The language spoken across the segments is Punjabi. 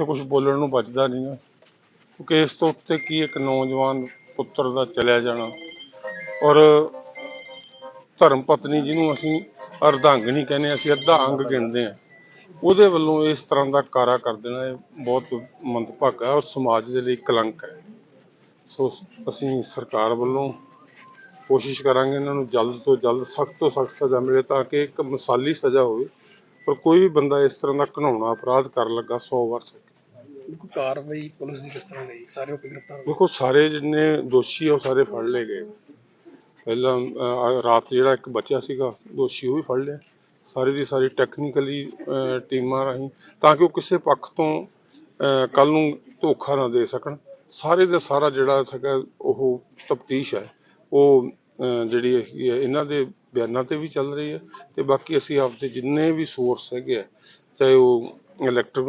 ਇੱਥੇ ਕੁਝ ਬੋਲਣ ਨੂੰ ਬਚਦਾ ਨਹੀਂ ਹੈ। ਕਿਉਂਕਿ ਇਸ ਤੋਂ ਉੱਤੇ ਕੀ ਇੱਕ ਨੌਜਵਾਨ ਪੁੱਤਰ ਦਾ ਚਲਿਆ ਜਾਣਾ? ਔਰ ਧਰਮ ਪਤਨੀ ਜਿਹਨੂੰ ਅਸੀਂ ਅਰਧਾਂਗਣੀ ਕਹਿੰਦੇ, ਅਸੀਂ ਅੱਧਾ ਅੰਗ ਗਿਣਦੇ ਆ ਉਹਦੇ ਵੱਲੋਂ ਇਸ ਤਰ੍ਹਾਂ ਦਾ ਕਾਰਾ ਕਰ ਦੇਣਾ ਇਹ ਬਹੁਤ ਮੰਦਭਾਗਾ ਔਰ ਸਮਾਜ ਦੇ ਲਈ ਕਲੰਕ ਹੈ। ਸੋ ਅਸੀਂ ਸਰਕਾਰ ਵੱਲੋਂ ਕੋਸ਼ਿਸ਼ ਕਰਾਂਗੇ ਇਹਨਾਂ ਨੂੰ ਜਲਦ ਤੋਂ ਜਲਦ, ਸਖਤ ਤੋਂ ਸਖਤ ਸਜ਼ਾ ਮਿਲੇ ਤਾਂ ਕਿ ਇੱਕ ਮਿਸਾਲੀ ਸਜ਼ਾ ਹੋਵੇ। ਪਰ ਕੋਈ ਵੀ ਬੰਦਾ ਇਸ ਤਰ੍ਹਾਂ ਦਾ ਘਿਨਾਉਣਾ ਅਪਰਾਧ ਕਰਨ ਲੱਗਾ 100 ਵਾਰ ਸਕੇ। ਕੋਈ ਕਾਰਵਾਈ ਪੁਲਿਸ ਦੀ ਕਿਸ ਤਰ੍ਹਾਂ ਗਈ ਸਾਰੇ ਲੋਕ ਗ੍ਰਿਫਤਾਰ ਹੋ ਗਏ ਦੇਖੋ ਸਾਰੇ ਜਿੰਨੇ ਦੋਸ਼ੀ ਆ ਉਹ ਸਾਰੇ ਫੜ ਲਏ ਗਏ। ਪਹਿਲਾਂ ਅਹ, ਰਾਤ ਜਿਹੜਾ ਇੱਕ ਬਚਿਆ ਸੀਗਾ ਦੋਸ਼ੀ ਉਹ ਵੀ ਫੜ ਲਿਆ। ਸਾਰੇ ਦੀ ਸਾਰੀ ਟੈਕਨੀਕਲੀ ਟੀਮਾਂ ਰਾਹੀਂ ਤਾਂ ਕਿ ਉਹ ਕਿਸੇ ਪੱਖ ਤੋਂ ਕੱਲ ਨੂੰ ਧੋਖਾ ਨਾ ਦੇ ਸਕਣ। ਸਾਰੇ ਦਾ ਸਾਰਾ ਜਿਹੜਾ ਹੈਗਾ ਉਹ ਤਫਤੀਸ਼ ਹੈ। ਉਹ ਅਹ, ਜਿਹੜੀ ਹੈਗੀ ਹੈ ਇਹਨਾਂ ਦੇ ਬਿਆਨਾਂ ਤੇ ਵੀ ਚੱਲ ਰਹੀ ਹੈ। ਤੇ ਬਾਕੀ ਅਸੀਂ ਆਪਦੇ ਜਿੰਨੇ ਵੀ ਸੋਰਸ ਹੈਗੇ ਆ ਚਾਹੇ ਉਹ ਇਲੈਕਟ੍ਰਿਕ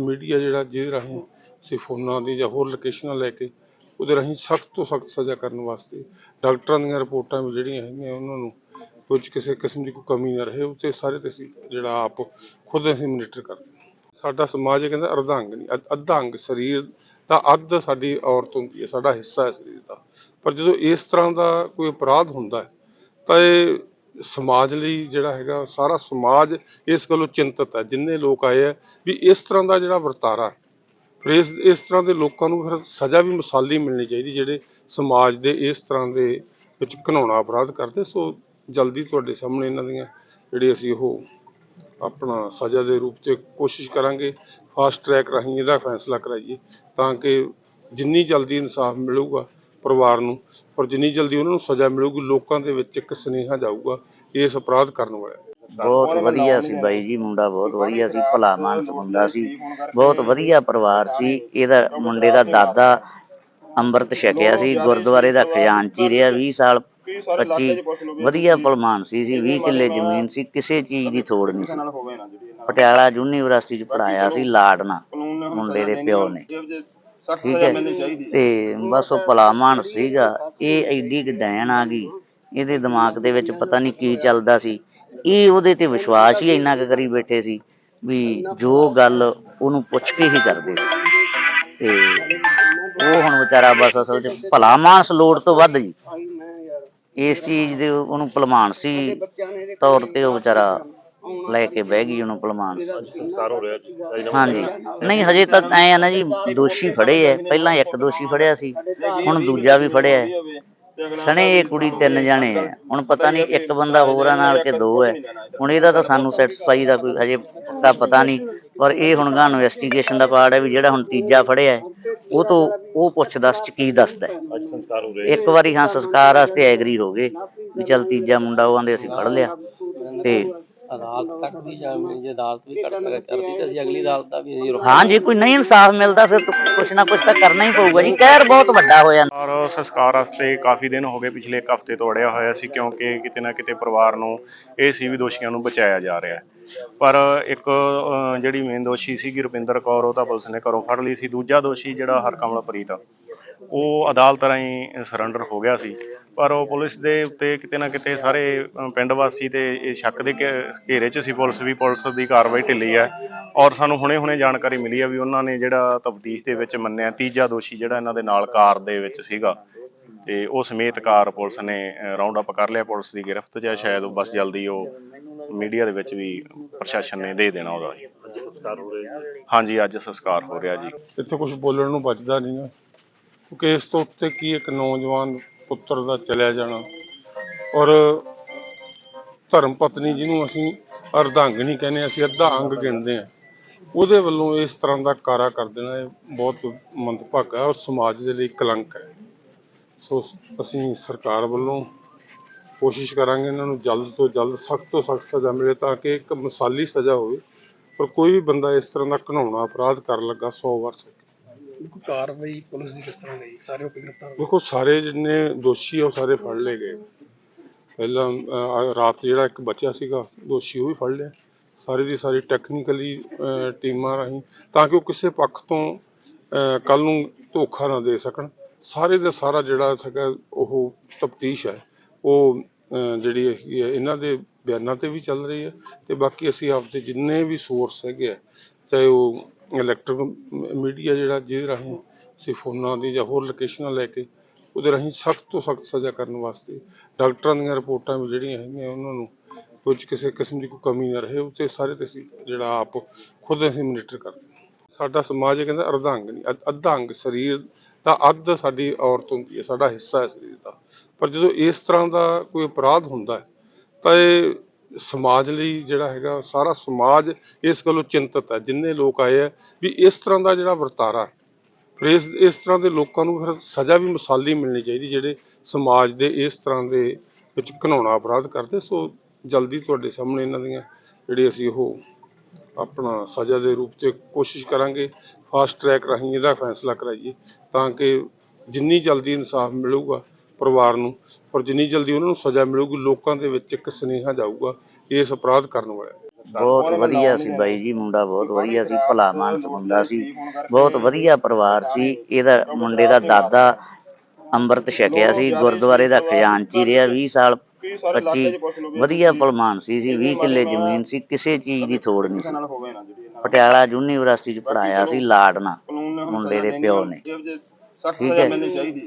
ਮੀਡੀਆ ਜਿਹੜਾ ਜਿਹਦੇ ਰਾਹੀਂ ਅਸੀਂ ਫੋਨਾਂ ਦੀ ਜਾਂ ਹੋਰ ਲੋਕੇਸ਼ਨਾਂ ਲੈ ਕੇ ਉਹਦੇ ਰਾਹੀਂ ਸਖਤ ਤੋਂ ਸਖਤ ਸਜ਼ਾ ਕਰਨ ਵਾਸਤੇ ਡਾਕਟਰਾਂ ਦੀਆਂ ਰਿਪੋਰਟਾਂ ਵੀ ਜਿਹੜੀਆਂ ਹੈਗੀਆਂ ਉਹਨਾਂ ਨੂੰ ਕੁਝ ਕਿਸੇ ਕਿਸਮ ਦੀ ਕੋਈ ਕਮੀ ਨਾ ਰਹੇ ਉੱਤੇ ਸਾਰੇ ਤੇ ਅਸੀਂ ਜਿਹੜਾ ਆਪ ਖੁਦ ਅਸੀਂ ਮੋਨੀਟਰ ਕਰਦੇ ਸਾਡਾ ਸਮਾਜ ਇਹ ਕਹਿੰਦਾ ਅਰਧ ਅੰਗ ਨਹੀਂ ਅੱਧਾ ਅੰਗ ਸਰੀਰ ਦਾ ਅੱਧ ਸਾਡੀ ਔਰਤ ਹੁੰਦੀ ਹੈ, ਸਾਡਾ ਹਿੱਸਾ ਹੈ ਸਰੀਰ ਦਾ। ਪਰ ਜਦੋਂ ਇਸ ਤਰ੍ਹਾਂ ਦਾ ਕੋਈ ਅਪਰਾਧ ਹੁੰਦਾ ਹੈ, ਤਾਂ ਇਹ ਸਮਾਜ ਲਈ ਜਿਹੜਾ ਹੈਗਾ, ਸਾਰਾ ਸਮਾਜ ਇਸ ਗੱਲੋਂ ਚਿੰਤਤ ਹੈ, ਜਿੰਨੇ ਲੋਕ ਆਏ ਆ ਵੀ ਇਸ ਤਰ੍ਹਾਂ ਦਾ ਜਿਹੜਾ ਵਰਤਾਰਾ, ਫਿਰ ਇਸ ਇਸ ਤਰ੍ਹਾਂ ਦੇ ਲੋਕਾਂ ਨੂੰ ਫਿਰ ਸਜ਼ਾ ਵੀ ਮਿਸਾਲੀ ਮਿਲਣੀ ਚਾਹੀਦੀ, ਜਿਹੜੇ ਸਮਾਜ ਦੇ ਇਸ ਤਰ੍ਹਾਂ ਦੇ ਵਿੱਚ ਘਿਨਾਉਣਾ ਅਪਰਾਧ ਕਰਦੇ, ਸੋ ਜਲਦੀ ਤੁਹਾਡੇ ਸਾਹਮਣੇ ਇਹਨਾਂ ਦੀਆਂ ਜਿਹੜੀ ਅਸੀਂ ਉਹ ਆਪਣਾ ਸਜ਼ਾ ਦੇ ਰੂਪ 'ਚ ਕੋਸ਼ਿਸ਼ ਕਰਾਂਗੇ ਫਾਸਟ ਟਰੈਕ ਰਾਹੀਂ ਇਹਦਾ ਫੈਸਲਾ ਕਰਾਈਏ, ਤਾਂ ਕਿ ਜਿੰਨੀ ਜਲਦੀ ਇਨਸਾਫ ਮਿਲੂਗਾ ਪਰਿਵਾਰ ਨੂੰ, ਔਰ ਜਿੰਨੀ ਜਲਦੀ ਉਹਨਾਂ ਨੂੰ ਸਜ਼ਾ ਮਿਲੂਗੀ, ਲੋਕਾਂ ਦੇ ਵਿੱਚ ਇੱਕ ਸੁਨੇਹਾ ਜਾਊਗਾ ਇਸ ਅਪਰਾਧ ਕਰਨ ਵਾਲਿਆਂ ਬਹੁਤ ਵਧੀਆ ਸੀ ਬਾਈ ਜੀ, ਮੁੰਡਾ ਬਹੁਤ ਵਧੀਆ ਸੀ, ਭਲਾ ਮਾਨਸ ਮੁੰਡਾ ਸੀ, ਬਹੁਤ ਵਧੀਆ ਪਰਿਵਾਰ ਸੀ। ਇਹਦਾ ਮੁੰਡੇ ਦਾ ਦਾਦਾ ਅੰਮ੍ਰਿਤ ਛਕਿਆ ਸੀ, ਗੁਰਦੁਆਰੇ ਦਾ ਖਜ਼ਾਨਚੀ ਰਿਹਾ 20 ਸਾਲ 25 ਵਧੀਆ ਭਲਮਾਨ ਸੀ ਸੀ 20 ਕਿੱਲੇ ਜ਼ਮੀਨ ਸੀ, ਕਿਸੇ ਚੀਜ਼ ਦੀ ਥੋੜ ਨਹੀਂ ਸੀ। ਪਟਿਆਲਾ ਯੂਨੀਵਰਸਿਟੀ ਚ ਪੜਾਇਆ ਸੀ, ਲਾਡਨਾ, ਮੁੰਡੇ ਦੇ ਪਿਓ ਨੇ। ਠੀਕ ਹੈ। ਤੇ ਬਸ ਉਹ ਭਲਾਮਾਨ ਸੀਗਾ। ਇਹ ਐਡੀ ਗਡੈਣ ਆ ਗਈ। ਇਹਦੇ ਦਿਮਾਗ ਦੇ ਵਿੱਚ ਪਤਾ ਨਹੀਂ ਕੀ ਚੱਲਦਾ ਸੀ। ਇਹ ਉਹਦੇ ਤੇ ਵਿਸ਼ਵਾਸ ਹੀ ਇੰਨਾ ਕੁ ਕਰੀ ਬੈਠੇ ਸੀ ਵੀ ਜੋ ਗੱਲ ਉਹਨੂੰ ਪੁੱਛ ਕੇ ਹੀ ਕਰਦੇ ਤੇ ਉਹ ਹੁਣ ਵਿਚਾਰਾ ਬਸ ਅਸਲ 'ਚ ਭਲਾ ਮਾਨਸ ਲੋੜ ਤੋਂ ਵੱਧ ਜੀ। ਇਸ ਚੀਜ਼ ਦੇ ਉਹਨੂੰ ਭਲਮਾਨ ਸੀ। ਤੌਰ ਤੇ ਉਹ ਵਿਚਾਰਾ ਲੈ ਕੇ ਬਹਿ ਗਈ ਉਹਨੂੰ ਭਲਮਾਨ ਸੰਸਕਾਰ ਹੋ ਰਿਹਾ ਹਾਂਜੀ। ਨਹੀਂ ਹਜੇ ਤੱਕ ਐ ਆ ਨਾ ਜੀ ਦੋਸ਼ੀ ਫੜੇ ਐ। ਪਹਿਲਾਂ ਇੱਕ ਦੋਸ਼ੀ ਫੜਿਆ ਸੀ ਹੁਣ ਦੂਜਾ ਵੀ ਫੜਿਆ ਹੈ ਸਣੇ ਇਹ ਕੁੜੀ ਤਿੰਨ ਜਾਣੇ ਆ ਹੁਣ ਪਤਾ ਨਹੀਂ ਇੱਕ ਬੰਦਾ ਹੋਰ ਆ ਨਾਲ ਕਿ ਦੋ ਹੈ ਹੁਣ ਇਹਦਾ ਤਾਂ ਸਾਨੂੰ ਸੈਟੀਸਫਾਈ ਦਾ ਕੋਈ ਹਜੇ ਪੱਕਾ ਪਤਾ ਨਹੀਂ। ਪਰ ਇਹ ਹੁਣ ਗਾ ਇਨਵੈਸਟੀਗੇਸ਼ਨ ਦਾ ਪਾਰਟ ਹੈ ਵੀ ਜਿਹੜਾ ਹੁਣ ਤੀਜਾ ਫੜਿਆ ਹੈ, ਉਹ ਤੋਂ ਉਹ ਪੁੱਛ ਦੱਸ ਚ ਕੀ ਦੱਸਦਾ ਹੈ ਅੱਜ ਸੰਸਕਾਰ ਹੋ ਰਿਹਾ ਇੱਕ ਵਾਰੀ ਹਾਂ ਸੰਸਕਾਰ ਵਾਸਤੇ ਐਗਰੀ ਹੋ ਗਏ। ਵੀ ਚਲ ਤੀਜਾ ਮੁੰਡਾ ਉਹ ਆਂਦੇ ਅਸੀਂ ਫੜ ਲਿਆ। ਤੇ ਅਦਾਲਤ ਤੱਕ ਵੀ ਜਾਵੇਂ ਜੇ ਅਦਾਲਤ ਵੀ ਕਰ ਸਕਦਾ ਕਰਦੀ ਤਾਂ ਅਸੀਂ ਅਗਲੀ ਅਦਾਲਤ ਦਾ ਵੀ ਅਸੀਂ ਰੁਕ ਹਾਂ ਜੇ ਕੋਈ ਨਹੀਂ ਇਨਸਾਫ ਮਿਲਦਾ ਫਿਰ ਕੁਛ ਨਾ ਕੁਛ ਤਾਂ ਕਰਨਾ ਹੀ ਪਊਗਾ ਜੀ। ਕਹਿਰ ਬਹੁਤ ਵੱਡਾ ਹੋ ਜਾਂਦਾ ਔਰ ਸੰਸਕਾਰ ਵਾਸਤੇ ਕਾਫੀ ਦਿਨ ਹੋ ਗਏ ਪਿਛਲੇ ਇੱਕ ਹਫ਼ਤੇ ਤੋਂ ਅੜਿਆ ਹੋਇਆ ਸੀ ਕਿਉਂਕਿ ਕਿਤੇ ਨਾ ਕਿਤੇ ਪਰਿਵਾਰ ਨੂੰ ਇਹ ਸੀ ਵੀ ਦੋਸ਼ੀਆਂ ਨੂੰ ਬਚਾਇਆ ਜਾ ਰਿਹਾ ਹੈ। ਪਰ ਇੱਕ ਜਿਹੜੀ ਮੇਨ ਦੋਸ਼ੀ ਸੀਗੀ ਰੁਪਿੰਦਰ ਕੌਰ ਉਹ ਤਾਂ ਪੁਲਿਸ ਨੇ ਘਰੋਂ ਫੜ ਲਈ ਸੀ। ਦੂਜਾ ਦੋਸ਼ੀ ਜਿਹੜਾ ਹਰਕਮਲਪ੍ਰੀਤ ਉਹ ਅਦਾਲਤ ਰਾਹੀਂ ਸਰੈਂਡਰ ਹੋ ਗਿਆ ਸੀ। ਪਰ ਉਹ ਪੁਲਿਸ ਦੇ ਉੱਤੇ ਕਿਤੇ ਨਾ ਕਿਤੇ ਸਾਰੇ ਪਿੰਡ ਵਾਸੀ ਤੇ ਇਹ ਸ਼ੱਕ ਦੇ ਘੇਰੇ 'ਚ ਸੀ। ਪੁਲਿਸ ਵੀ, ਪੁਲਿਸ ਦੀ ਕਾਰਵਾਈ ਢਿੱਲੀ ਹੈ। ਔਰ ਸਾਨੂੰ ਹੁਣੇ-ਹੁਣੇ ਜਾਣਕਾਰੀ ਮਿਲੀ ਹੈ ਵੀ ਉਹਨਾਂ ਨੇ ਜਿਹੜਾ ਤਫਤੀਸ਼ ਦੇ ਵਿੱਚ ਮੰਨਿਆ, ਤੀਜਾ ਦੋਸ਼ੀ ਜਿਹੜਾ ਇਹਨਾਂ ਦੇ ਨਾਲ ਕਾਰ ਦੇ ਵਿੱਚ ਸੀਗਾ। ਤੇ ਉਹ ਸਮੇਤ ਕਾਰ ਪੁਲਿਸ ਨੇ ਰਾਉਂਡ ਅਪ ਕਰ ਲਿਆ। ਪੁਲਿਸ ਦੀ ਗ੍ਰਿਫ਼ਤ 'ਚ ਸ਼ਾਇਦ ਉਹ ਬਸ ਜਲਦੀ ਉਹ ਮੀਡੀਆ ਦੇ ਵਿੱਚ ਵੀ ਪ੍ਰਸ਼ਾਸਨ ਨੇ ਦੇ ਦੇਣਾ ਉਹਦਾ। ਹਾਂਜੀ, ਅੱਜ ਸੰਸਕਾਰ ਹੋ ਰਿਹਾ ਜੀ। ਇੱਥੇ ਕੁਝ ਬੋਲਣ ਨੂੰ ਬਚਦਾ ਨਹੀਂ ਕਿਉਂਕਿ ਇਸ ਤੋਂ ਉੱਤੇ ਕੀ ਇੱਕ ਨੌਜਵਾਨ ਪੁੱਤਰ ਦਾ ਚਲਿਆ ਜਾਣਾ ਔਰ ਧਰਮ ਪਤਨੀ ਜਿਹਨੂੰ ਅਸੀਂ ਅਰਧਾਂਗਣੀ ਕਹਿੰਦੇ ਅਸੀਂ ਅੱਧਾ ਅੰਗ ਗਿਣਦੇ ਆ ਉਹਦੇ ਵੱਲੋਂ ਇਸ ਤਰ੍ਹਾਂ ਦਾ ਕਾਰਾ ਕਰ ਦੇਣਾ ਇਹ ਬਹੁਤ ਮੰਦਭਾਗਾ ਔਰ ਸਮਾਜ ਦੇ ਲਈ ਕਲੰਕ ਹੈ। ਸੋ ਅਸੀਂ ਸਰਕਾਰ ਵੱਲੋਂ ਕੋਸ਼ਿਸ਼ ਕਰਾਂਗੇ ਇਹਨਾਂ ਨੂੰ ਜਲਦ ਤੋਂ ਜਲਦ, ਸਖਤ ਤੋਂ ਸਖਤ ਸਜ਼ਾ ਮਿਲੇ ਤਾਂ ਕਿ ਇੱਕ ਮਿਸਾਲੀ ਸਜ਼ਾ ਹੋਵੇ, ਪਰ ਕੋਈ ਵੀ ਬੰਦਾ ਇਸ ਤਰ੍ਹਾਂ ਦਾ ਘਿਨਾਉਣਾ ਅਪਰਾਧ ਕਰਨ ਲੱਗਾ 100 ਵਾਰ ਸਕੇ। ਕੋਈ ਕਾਰਵਾਈ ਪੁਲਿਸ ਦੀ ਕਿਸ ਤਰ੍ਹਾਂ ਗਈ ਸਾਰੇ ਲੋਕ ਗ੍ਰਿਫਤਾਰ ਹੋ ਦੇਖੋ ਸਾਰੇ ਜਿੰਨੇ ਦੋਸ਼ੀ ਆ ਉਹ ਸਾਰੇ ਫੜ ਲਏ ਗਏ। ਪਹਿਲਾਂ ਅਹ, ਰਾਤ ਜਿਹੜਾ ਇੱਕ ਬਚਿਆ ਸੀਗਾ ਦੋਸ਼ੀ ਉਹ ਵੀ ਫੜ ਲਿਆ। ਸਾਰੇ ਦੀ ਸਾਰੀ ਟੈਕਨੀਕਲੀ ਟੀਮਾਂ ਰਾਹੀਂ ਤਾਂ ਕਿ ਉਹ ਕਿਸੇ ਪੱਖ ਤੋਂ ਕੱਲ ਨੂੰ ਧੋਖਾ ਨਾ ਦੇ ਸਕਣ। ਸਾਰੇ ਦਾ ਸਾਰਾ ਜਿਹੜਾ ਹੈਗਾ ਉਹ ਤਫਤੀਸ਼ ਹੈ। ਉਹ ਅਹ, ਜਿਹੜੀ ਹੈਗੀ ਹੈ ਇਹਨਾਂ ਦੇ ਬਿਆਨਾਂ ਤੇ ਵੀ ਚੱਲ ਰਹੀ ਹੈ। ਤੇ ਬਾਕੀ ਅਸੀਂ ਆਪਦੇ ਜਿੰਨੇ ਵੀ ਸੋਰਸ ਹੈਗੇ ਆ ਚਾਹੇ ਉਹ ਇਲੈਕਟ੍ਰਿਕ ਮੀਡੀਆ ਜਿਹੜਾ ਜਿਹਦੇ ਰਾਹੀਂ ਅਸੀਂ ਫੋਨਾਂ ਦੀ ਜਾਂ ਹੋਰ ਲੋਕੇਸ਼ਨਾਂ ਲੈ ਕੇ ਉਹਦੇ ਰਾਹੀਂ ਸਖਤ ਤੋਂ ਸਖਤ ਸਜ਼ਾ ਕਰਨ ਵਾਸਤੇ ਡਾਕਟਰਾਂ ਦੀਆਂ ਰਿਪੋਰਟਾਂ ਵੀ ਜਿਹੜੀਆਂ ਹੈਗੀਆਂ ਉਹਨਾਂ ਨੂੰ ਕੁਝ ਕਿਸੇ ਕਿਸਮ ਦੀ ਕੋਈ ਕਮੀ ਨਾ ਰਹੇ ਉੱਤੇ ਸਾਰੇ ਤੇ ਅਸੀਂ ਜਿਹੜਾ ਆਪ ਖੁਦ ਅਸੀਂ ਮੋਨੀਟਰ ਕਰਦੇ ਸਾਡਾ ਸਮਾਜ ਇਹ ਕਹਿੰਦਾ ਅਰਧਾ ਅੰਗ ਨਹੀਂ ਅੱਧ- ਅੱਧਾ ਅੰਗ ਸਰੀਰ ਦਾ ਅੱਧ ਸਾਡੀ ਔਰਤ ਹੁੰਦੀ ਹੈ, ਸਾਡਾ ਹਿੱਸਾ ਹੈ ਸਰੀਰ ਦਾ। ਪਰ ਜਦੋਂ ਇਸ ਤਰ੍ਹਾਂ ਦਾ ਕੋਈ ਅਪਰਾਧ ਹੁੰਦਾ ਤਾਂ ਇਹ ਸਮਾਜ ਲਈ ਜਿਹੜਾ ਹੈਗਾ, ਸਾਰਾ ਸਮਾਜ ਇਸ ਗੱਲੋਂ ਚਿੰਤਤ ਹੈ, ਜਿੰਨੇ ਲੋਕ ਆਏ ਆ ਵੀ ਇਸ ਤਰ੍ਹਾਂ ਦਾ ਜਿਹੜਾ ਵਰਤਾਰਾ ਫਿਰ ਇਸ ਇਸ ਤਰ੍ਹਾਂ ਦੇ ਲੋਕਾਂ ਨੂੰ ਫਿਰ ਸਜ਼ਾ ਵੀ ਮਿਸਾਲੀ ਮਿਲਣੀ ਚਾਹੀਦੀ, ਜਿਹੜੇ ਸਮਾਜ ਦੇ ਇਸ ਤਰ੍ਹਾਂ ਦੇ ਵਿੱਚ ਘਿਨਾਉਣਾ ਅਪਰਾਧ ਕਰਦੇ, ਸੋ ਜਲਦੀ ਤੁਹਾਡੇ ਸਾਹਮਣੇ ਇਹਨਾਂ ਦੀਆਂ ਜਿਹੜੀ ਅਸੀਂ ਉਹ ਆਪਣਾ ਸਜ਼ਾ ਦੇ ਰੂਪ 'ਚ ਕੋਸ਼ਿਸ਼ ਕਰਾਂਗੇ ਫਾਸਟ ਟਰੈਕ ਰਾਹੀਂ ਇਹਦਾ ਫੈਸਲਾ ਕਰਾਈਏ, ਤਾਂ ਕਿ ਜਿੰਨੀ ਜਲਦੀ ਇਨਸਾਫ ਮਿਲੂਗਾ ਪਰਿਵਾਰ ਨੂੰ ਔਰ ਜਿੰਨੀ ਜਲਦੀ ਉਹਨਾਂ ਨੂੰ ਸਜ਼ਾ ਮਿਲੂਗੀ, ਲੋਕਾਂ ਦੇ ਵਿੱਚ ਇੱਕ ਸੁਨੇਹਾ ਜਾਊਗਾ ਇਸ ਅਪਰਾਧ ਕਰਨ ਵਾਲਿਆਂ ਬਹੁਤ ਵਧੀਆ ਸੀ ਬਾਈ ਜੀ, ਮੁੰਡਾ ਬਹੁਤ ਵਧੀਆ ਸੀ, ਭਲਾ ਮਾਨਸ ਮੁੰਡਾ ਸੀ, ਬਹੁਤ ਵਧੀਆ ਪਰਿਵਾਰ ਸੀ। ਇਹਦਾ ਮੁੰਡੇ ਦਾ ਦਾਦਾ ਅੰਮ੍ਰਿਤ ਛਕਿਆ ਸੀ, ਗੁਰਦੁਆਰੇ ਦਾ ਖਜ਼ਾਨਚੀ ਰਿਹਾ 20 ਸਾਲ 25 ਵਧੀਆ ਭਲਮਾਨ ਸੀ ਸੀ 20 ਕਿੱਲੇ ਜ਼ਮੀਨ ਸੀ, ਕਿਸੇ ਚੀਜ਼ ਦੀ ਥੋੜ ਨਹੀਂ ਸੀ। ਪਟਿਆਲਾ ਯੂਨੀਵਰਸਿਟੀ ਚ ਪੜਾਇਆ ਸੀ, ਲਾਡਨਾ ਮੁੰਡੇ ਦੇ ਪਿਓ ਨੇ। ਠੀਕ ਹੈ।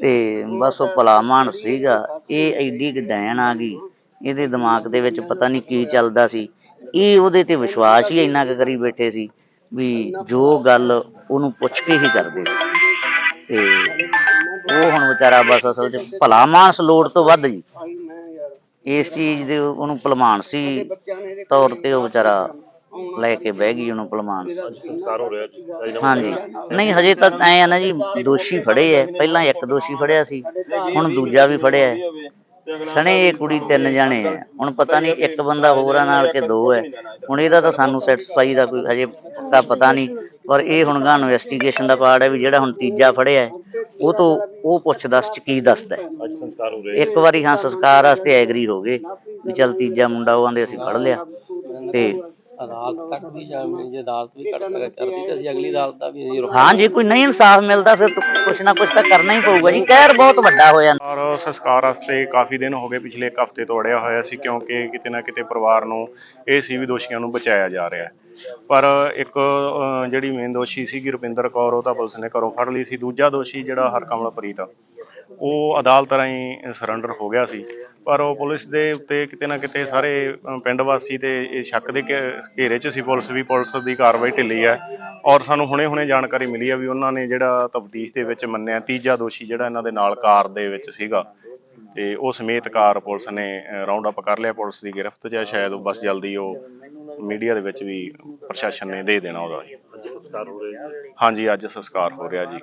ਤੇ ਬਸ ਉਹ ਭਲਾਮਾਨ ਸੀਗਾ। ਇਹ ਐਡੀ ਕੁ ਡੈਣ ਆ ਗਈ। ਇਹਦੇ ਦਿਮਾਗ ਦੇ ਵਿੱਚ ਪਤਾ ਨਹੀਂ ਕੀ ਚੱਲਦਾ ਸੀ। ਇਹ ਉਹਦੇ ਤੇ ਵਿਸ਼ਵਾਸ ਹੀ ਇੰਨਾ ਕੁ ਕਰੀ ਬੈਠੇ ਸੀ ਵੀ ਜੋ ਗੱਲ ਉਹਨੂੰ ਪੁੱਛ ਕੇ ਹੀ ਕਰਦੇ ਸੀ। ਤੇ ਉਹ ਹੁਣ ਵਿਚਾਰਾ ਬਸ ਅਸਲ 'ਚ ਭਲਾ ਮਾਨਸ ਲੋੜ ਤੋਂ ਵੱਧ ਜੀ। ਇਸ ਚੀਜ਼ ਦੇ ਉਹਨੂੰ ਭਲਮਾਨ ਸੀ। ਤੌਰ ਤੇ ਉਹ ਵਿਚਾਰਾ ਲੈ ਕੇ ਬਹਿ ਗਈ ਉਹਨੂੰ ਭਲਮਾਨ ਸੀ ਸੰਸਕਾਰ ਹੋ ਰਿਹਾ ਜੀ। ਹਾਂਜੀ। ਨਹੀਂ ਹਜੇ ਤੱਕ ਐ ਆ ਨਾ ਜੀ ਦੋਸ਼ੀ ਫੜੇ ਐ। ਪਹਿਲਾਂ ਇੱਕ ਦੋਸ਼ੀ ਫੜਿਆ ਸੀ ਹੁਣ ਦੂਜਾ ਵੀ ਫੜਿਆ ਹੈ। ਸਣੇ ਇਹ ਕੁੜੀ ਤਿੰਨ ਜਾਣੇ ਆ ਹੁਣ ਪਤਾ ਨਹੀਂ ਇੱਕ ਬੰਦਾ ਹੋਰ ਆ ਨਾਲ ਕਿ ਦੋ ਹੈ ਹੁਣ ਇਹਦਾ ਤਾਂ ਸਾਨੂੰ ਸੈਟੀਸਫਾਈ ਦਾ ਕੋਈ ਹਜੇ ਪੱਕਾ ਪਤਾ ਨਹੀਂ। ਪਰ ਇਹ ਹੁਣ ਗਾ ਇਨਵੈਸਟੀਗੇਸ਼ਨ ਦਾ ਪਾਰਟ ਹੈ ਵੀ ਜਿਹੜਾ ਹੁਣ ਤੀਜਾ ਫੜਿਆ ਹੈ, ਉਹ ਤੋਂ ਉਹ ਪੁੱਛ ਦੱਸ ਚ ਕੀ ਦੱਸਦਾ। ਅੱਜ ਸੰਸਕਾਰ ਹੋ ਰਿਹਾ ਇੱਕ ਵਾਰੀ ਹਾਂ ਸੰਸਕਾਰ ਵਾਸਤੇ ਐਗਰੀ ਹੋ ਗਏ। ਵੀ ਚੱਲ ਤੀਜਾ ਮੁੰਡਾ ਉਹ ਆਂਦੇ ਅਸੀਂ ਫੜ ਲਿਆ। ਤੇ ਅਦਾਲਤ ਤੱਕ ਵੀ ਜਾਣੀ ਜੇ ਅਦਾਲਤ ਵੀ ਕਰ ਸਕਦਾ ਕਰਦੀ ਤਾਂ ਅਸੀਂ ਅਗਲੀ ਅਦਾਲਤ ਦਾ ਵੀ ਅਸੀਂ ਰੁਕ ਹਾਂ ਜੇ ਕੋਈ ਨਹੀਂ ਇਨਸਾਫ ਮਿਲਦਾ ਫਿਰ ਕੁਛ ਨਾ ਕੁਛ ਤਾਂ ਕਰਨਾ ਹੀ ਪਊਗਾ ਜੀ। ਕਹਿਰ ਬਹੁਤ ਵੱਡਾ ਹੋ ਜਾਂਦਾ। ਔਰ ਸੰਸਕਾਰ ਵਾਸਤੇ ਕਾਫੀ ਦਿਨ ਹੋ ਗਏ ਪਿਛਲੇ ਇੱਕ ਹਫ਼ਤੇ ਤੋਂ ਅੜਿਆ ਹੋਇਆ ਸੀ ਕਿਉਂਕਿ ਕਿਤੇ ਨਾ ਕਿਤੇ ਪਰਿਵਾਰ ਨੂੰ ਇਹ ਸੀ ਵੀ ਦੋਸ਼ੀਆਂ ਨੂੰ ਬਚਾਇਆ ਜਾ ਰਿਹਾ ਹੈ। ਪਰ ਇੱਕ ਅਹ, ਜਿਹੜੀ ਮੇਨ ਦੋਸ਼ੀ ਸੀਗੀ ਰੁਪਿੰਦਰ ਕੌਰ ਉਹ ਤਾਂ ਪੁਲਿਸ ਨੇ ਘਰੋਂ ਫੜ ਲਈ ਸੀ। ਦੂਜਾ ਦੋਸ਼ੀ ਜਿਹੜਾ ਹਰਕਮਲ ਪ੍ਰੀਤ ਉਹ ਅਦਾਲਤ ਰਾਹੀਂ ਸਰੈਂਡਰ ਹੋ ਗਿਆ ਸੀ। ਪਰ ਉਹ ਪੁਲਿਸ ਦੇ ਉੱਤੇ ਕਿਤੇ ਨਾ ਕਿਤੇ ਸਾਰੇ ਪਿੰਡ ਵਾਸੀ ਤੇ ਇਹ ਸ਼ੱਕ ਦੇ ਘੇਰੇ 'ਚ ਸੀ ਪੁਲਿਸ ਵੀ ਪੁਲਿਸ ਦੀ ਕਾਰਵਾਈ ਢਿੱਲੀ ਹੈ। ਔਰ ਸਾਨੂੰ ਹੁਣੇ-ਹੁਣੇ ਜਾਣਕਾਰੀ ਮਿਲੀ ਹੈ ਵੀ ਉਹਨਾਂ ਨੇ ਜਿਹੜਾ ਤਫਤੀਸ਼ ਦੇ ਵਿੱਚ ਮੰਨਿਆ, ਤੀਜਾ ਦੋਸ਼ੀ ਜਿਹੜਾ ਇਹਨਾਂ ਦੇ ਨਾਲ ਕਾਰ ਦੇ ਵਿੱਚ ਸੀਗਾ। ਤੇ ਉਹ ਸਮੇਤ ਕਾਰ ਪੁਲਿਸ ਨੇ ਰਾਉਂਡ ਅਪ ਕਰ ਲਿਆ। ਪੁਲਿਸ ਦੀ ਗ੍ਰਿਫ਼ਤ 'ਚ ਸ਼ਾਇਦ ਉਹ ਬਸ ਜਲਦੀ ਉਹ ਮੀਡੀਆ ਦੇ ਵਿੱਚ ਵੀ ਪ੍ਰਸ਼ਾਸਨ ਨੇ ਦੇ ਦੇਣਾ ਉਹਦਾ। ਹਾਂਜੀ, ਅੱਜ ਸੰਸਕਾਰ ਹੋ ਰਿਹਾ ਜੀ।